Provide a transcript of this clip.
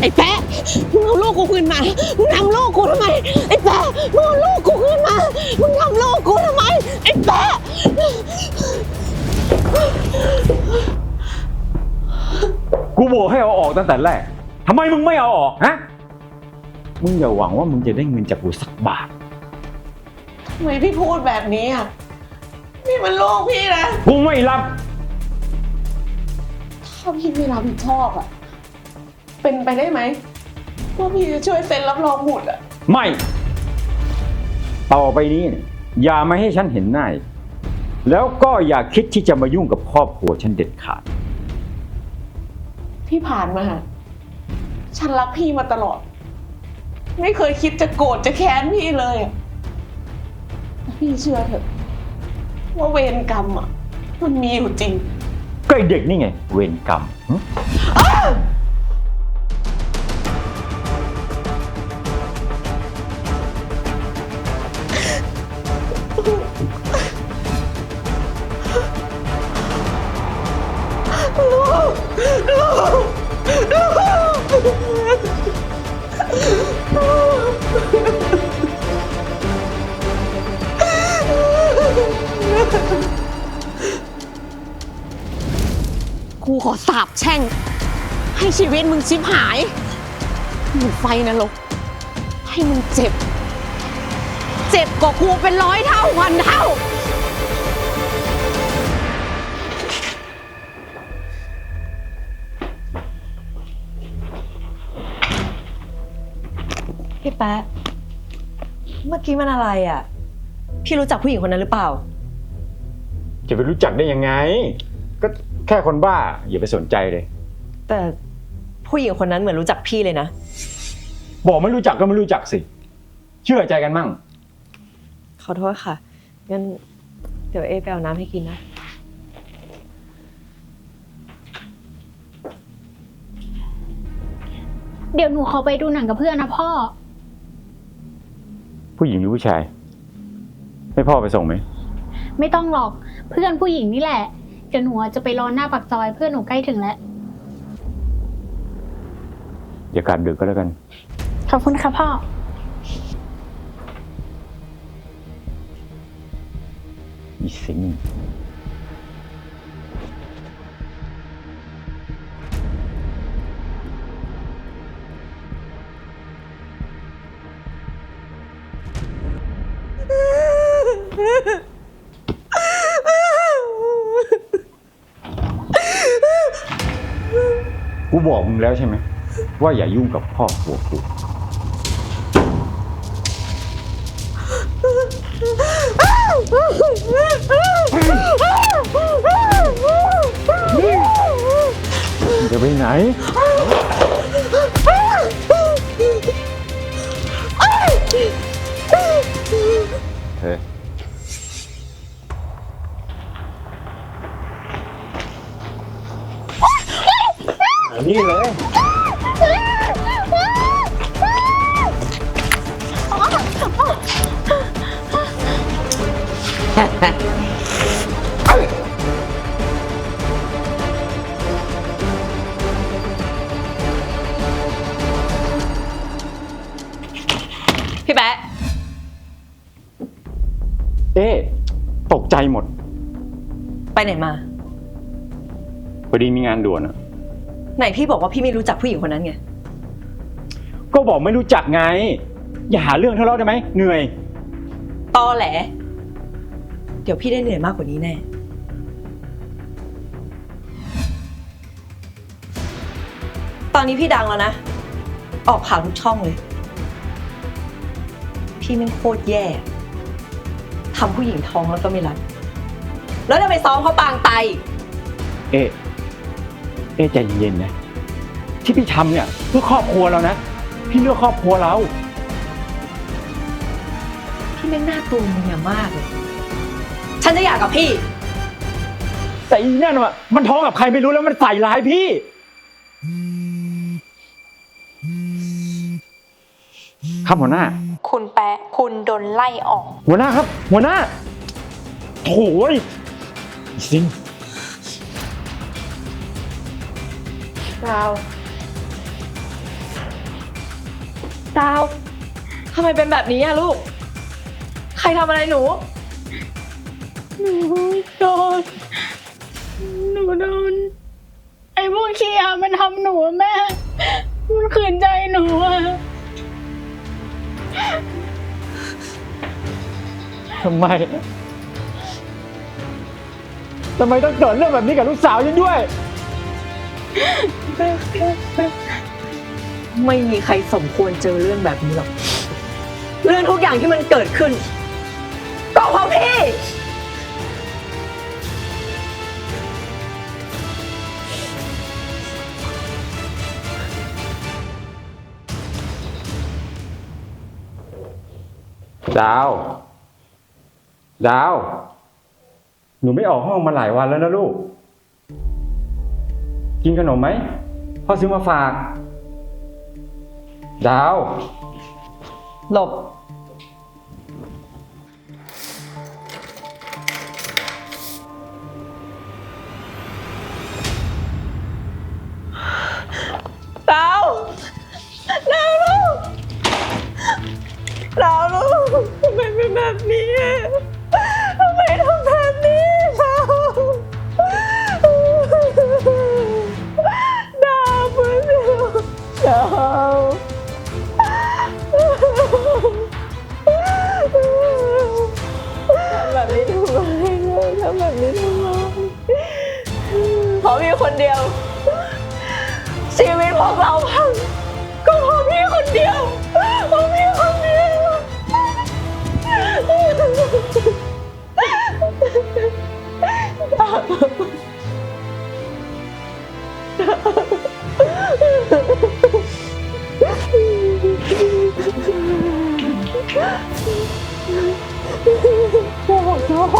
ไอ้แปะมึงเอาลูกกูคืนมา มึงทำลูกกูทำไม ไอ้แปะมึงเอาลูกกูคืนมา มึงทำลูกกูทำไม ไอ้แปะกูบอกให้เอาออกตั้งแต่แรกทำไมมึงไม่เอาออกฮะ มึงอย่าหวังว่ามึงจะได้เงินจากกูสักบาท ทำไมพี่พูดแบบนี้อะ นี่มันลูกพี่นะ กูไม่รับ ถ้าพี่ไม่รับผิดชอบอะ เป็นไปได้ไหมว่าพี่จะช่วยเซ็นรับรองบุตรอะไม่ ต่อไปนี้เนี่ยอย่ามาให้ฉันเห็นหน้าอีกแล้วก็อย่าคิดที่จะมายุ่งกับครอบครัวฉันเด็ดขาด ที่ผ่านมา ฉันรักพี่มาตลอด ไม่เคยคิดจะโกรธจะแค้นพี่เลยอะแต่พี่เชื่อเถอะ ว่าเวรกรรมอะ มันมีอยู่จริง ก็ไอเด็กนี่ไง เวรกรรมหึ กูขอสาบแช่ง ให้ชีวิตมึงชิบหายมึงไฟนรกให้มึงเจ็บ เจ็บกว่ากูเป็นร้อยเท่าพันเท่า พี่แป๊ะ เมื่อกี้มันอะไรอะ พี่รู้จักผู้หญิงคนนั้นหรือเปล่า จะไปรู้จักได้ยังไง ก็แค่คนบ้าอย่าไปสนใจเลย แต่ผู้หญิงคนนั้นเหมือนรู้จักพี่เลยนะ บอกไม่รู้จักก็ไม่รู้จักสิ เชื่อใจกันมั่ง ขอโทษค่ะ งั้นเดี๋ยวเอไปเอาน้ำให้กินนะ เดี๋ยวหนูขอไปดูหนังกับเพื่อนนะพ่อ ผู้หญิงหรือผู้ชาย ให้พ่อไปส่งไหม ไม่ต้องหรอกเพื่อนผู้หญิงนี่แหละเดี๋ยวหนูจะไปรอหน้าปากซอยเพื่อนหนูใกล้ถึงแล้ว อย่ากลับดึกก็แล้วกัน ขอบคุณค่ะพ่อ อีสิง บอกมึงแล้วใช่ไหม ว่าอย่ายุ่งกับพ่อครัวกูจะไปไหน พี่แป๊ะเอ๊ะตกใจหมด ไปไหนมา พอดีมีงานด่วนอะไหนพี่บอกว่าพี่ไม่รู้จักผู้หญิงคนนั้นไง ก็บอกไม่รู้จักไง อย่าหาเรื่องทะเลาะได้ไหม เหนื่อย ตอแหลเดี๋ยวพี่ได้เหนื่อยมากกว่านี้แน่ ตอนนี้พี่ดังแล้วนะ ออกข่าวทุกช่องเลย พี่แม่งโคตรแย่ทำผู้หญิงท้องแล้วก็ไม่รับแล้วจะไปซ้อมเขาปางไตเอ๊ะเอ๊ะใจเย็นๆนะ ที่พี่ทำเนี่ยเพื่อครอบครัวเรานะ พี่เลือกครอบครัวเรา พี่แม่งหน้าตูมมึงอย่างมากเลย ฉันจะอยากกับพี่ แต่อีนั่นวะมันท้องกับใครไม่รู้แล้วมันใส่ร้ายพี่ ครับหัวหน้า คุณแปะคุณโดนไล่ออก หัวหน้าครับ หัวหน้าโถ่ยอีสิงดาว ดาว ทำไมเป็นแบบนี้อะลูก ใครทำอะไรหนู หนูโดน หนูโดน ไอ้พวกขี้ยามันทำหนูอะแม่ มันขืนใจหนูอะทำไม ทำไมต้องเกิดเรื่องแบบนี้กับลูกสาวฉันด้วย ไม่มีใครสมควรเจอเรื่องแบบนี้หรอก เรื่องทุกอย่างที่มันเกิดขึ้น ก็เพราะพี่ ดาว ดาว หนูไม่ออกห้องมาหลายวันแล้วนะลูก กินขนมไหมพ่อซื้อมาฝาก ดาว หลบ แบบนี้ทำไมเพราะพี่คนเดียว ชีวิตของเราพังก็เพราะพี่คนเดียวเพราะพี่คนเดียวโอ้โห